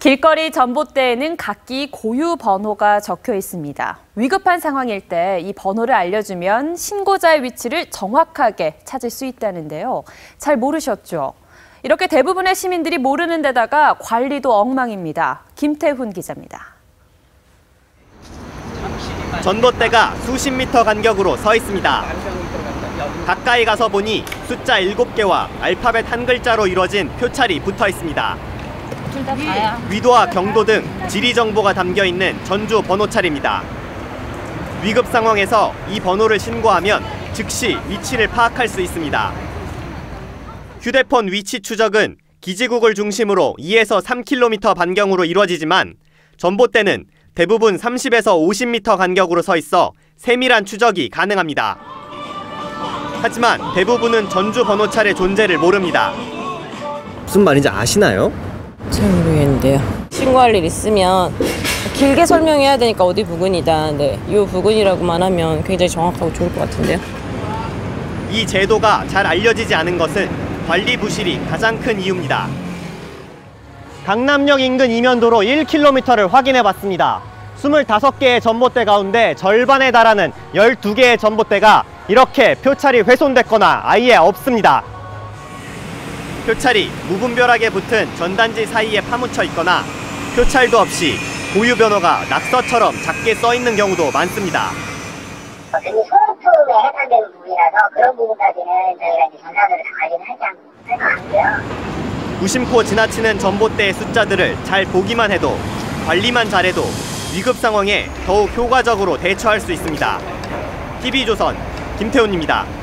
길거리 전봇대에는 각기 고유 번호가 적혀 있습니다. 위급한 상황일 때 이 번호를 알려주면 신고자의 위치를 정확하게 찾을 수 있다는데요. 잘 모르셨죠? 이렇게 대부분의 시민들이 모르는 데다가 관리도 엉망입니다. 김태훈 기자입니다. 전봇대가 수십 미터 간격으로 서 있습니다. 가까이 가서 보니 숫자 7개와 알파벳 한 글자로 이뤄진 표찰이 붙어 있습니다. 위도와 경도 등 지리 정보가 담겨 있는 전주 번호찰입니다. 위급 상황에서 이 번호를 신고하면 즉시 위치를 파악할 수 있습니다. 휴대폰 위치 추적은 기지국을 중심으로 2에서 3km 반경으로 이루어지지만 전봇대는 대부분 30에서 50m 간격으로 서 있어 세밀한 추적이 가능합니다. 하지만 대부분은 전주 번호찰의 존재를 모릅니다. 무슨 말인지 아시나요? 잘 모르겠는데요. 신고할 일 있으면 길게 설명해야 되니까 어디 부근이다. 네, 이 부근이라고만 하면 굉장히 정확하고 좋을 것 같은데요. 이 제도가 잘 알려지지 않은 것은 관리 부실이 가장 큰 이유입니다. 강남역 인근 이면도로 1km를 확인해 봤습니다. 25개의 전봇대 가운데 절반에 달하는 12개의 전봇대가 이렇게 표찰이 훼손됐거나 아예 없습니다. 표찰이 무분별하게 붙은 전단지 사이에 파묻혀 있거나 표찰도 없이 고유 변호가 낙서처럼 작게 써 있는 경우도 많습니다. 굉장히 소모품에 해당되는 부분이라서 그런 부분까지는 저희가 이제 전산으로 다 관리를 하지 않을 것 같고요. 무심코 지나치는 전봇대의 숫자들을 잘 보기만 해도 관리만 잘해도 위급 상황에 더욱 효과적으로 대처할 수 있습니다. TV조선 김태훈입니다.